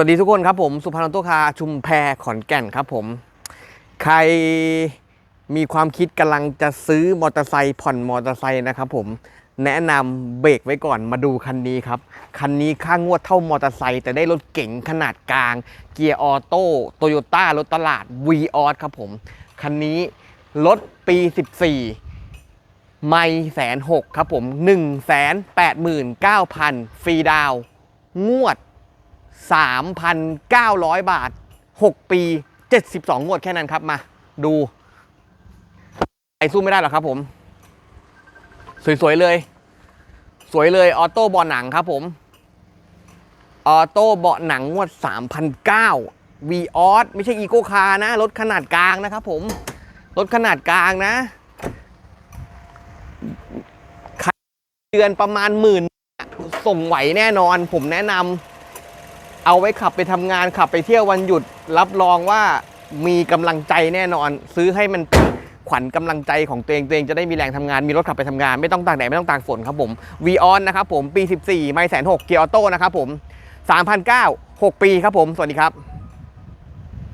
สวัสดีทุกคนครับผมสุพรรณโตคาชุมแพขอนแก่นครับผม ใครมีความคิดกำลังจะซื้อมอเตอร์ไซค์ผ่อนมอเตอร์ไซค์นะครับผมแนะนำเบรกไว้ก่อนมาดูคันนี้ครับ คันนี้ค่างวดเท่ามอเตอร์ไซค์แต่ได้รถเก๋งขนาดกลาง เกียร์ออโต้โตโยต้ารถตลาด v ีออครับผม คันนี้รถปี 14ไม่แสนหกครับผม1นึ่งแสนแปดหมื่นเก้าพันฟรีดาว งวด 3,900 บาท 6 ปี 72 งวดแค่นั้นครับมา ดูไอสู้ไม่ได้หรอกครับผม สวย ๆ เลย สวยเลยออโต้เบาะหนังครับผมออโต้เบาะหนังงวด 3,009 v ีออสไม่ใช่อีโกคาร์นะ รถขนาดกลางนะครับผม รถขนาดกลางนะเดือนประมาณหมื่นส่งไหวแน่นอน ผมแนะนำ เอาไว้ขับไปทำงานขับไปเที่ยววันหยุด รับรองว่ามีกำลังใจแน่นอน ซื้อให้มันเป็นขวัญกำลังใจของตัวเองตัวเองจะได้มีแรงทำงานมีรถขับไปทำงาน ไม่ต้องตากแดดไม่ต้องตากฝนครับผมวีออนนะครับผมปี 14 ไม่แสนหกเกียร์ออโต้นะครับผม3,009 6 ปีครับผม สวัสดีครับ